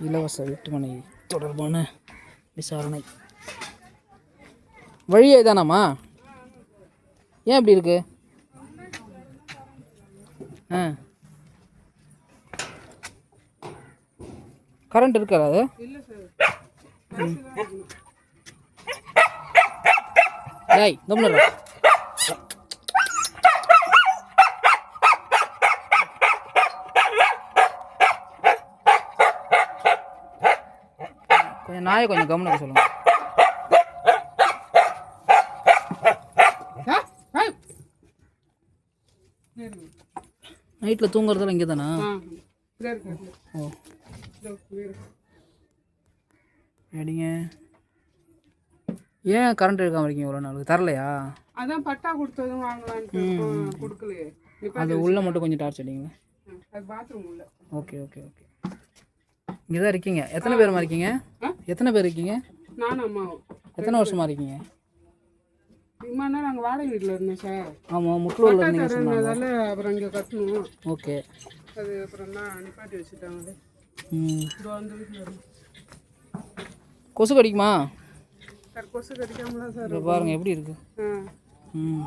இலவச வீட்டுமனை தொடர்பான விசாரணை. வழியே தானாம்மா ஏன் இப்படி இருக்கு? ஆ. கரண்ட் இருக்காது அது? இல்லை சார் டேய் கம்முனு கொஞ்சம் நாயை கொஞ்சம் கவனிக்க சொல்லுங்க. நைட்டில் தூங்குறதெல்லாம் இங்கே தானா. ஓ. சரிங்க ஏன் கரண்ட் எடுக்காம இருக்கீங்க இவ்வளோ நாளுக்கு? தரலையா? அதான் பட்டா கொடுத்ததும் இருக்கோம். கொடுக்கலையே. அது உள்ளே மட்டும் கொஞ்சம் டார்ச் அடிங்க. அது பாத்ரூம் உள்ள. Okay okay okay. இங்கே தான் இருக்கீங்க. எத்தனை பேருமா இருக்கீங்க? எத்தனை பேர் இருக்கீங்க? நானும் அம்மாவும். எத்தனை வருஷமா இருக்கீங்க? இம்மா நேரம் நாங்கள் வாடகை வீட்டில் இருந்தோம் சார். ஆமாம் முட்லூரில் இருந்தீங்க அப்புறம் இங்கே கட்டணும். ஓகே. அது அப்புறம் தான் நிப்பாட்டி வச்சுட்டாங்க கொசு கடிக்குமா? சார் கொசு கடிக்காமலாம் சார் இப்போ பாருங்க எப்படி இருக்கு? ஆ. ம்.